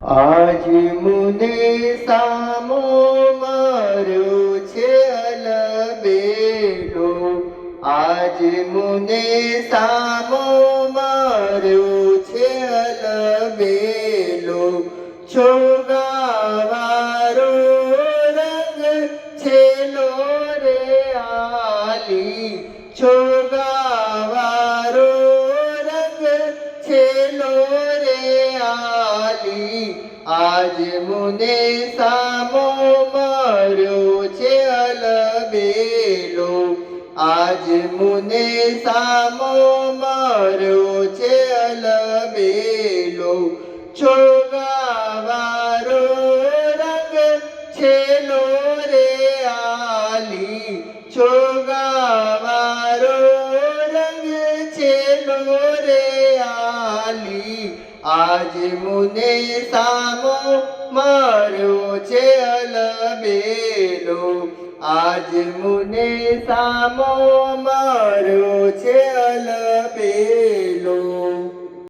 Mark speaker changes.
Speaker 1: આજ મુને સામો માર્યો છે અલબેડો આજ મુને સામો માર્યો છે અલબેલો છોગાવારો રંગ છેલો રે આલી. છોગાવારો રંગ છેલો રે આલી આજ મુને સામો માર્યો છે અલબેલો. આજ મુને સામો માર્યો છે અલબેલો. છોગાવારો રંગ છેલો રે આલી. છોગાવારો આલી. આજે મુને સામો માર્યો છે અલબેલો. આજ મુને સામો માર્યો છે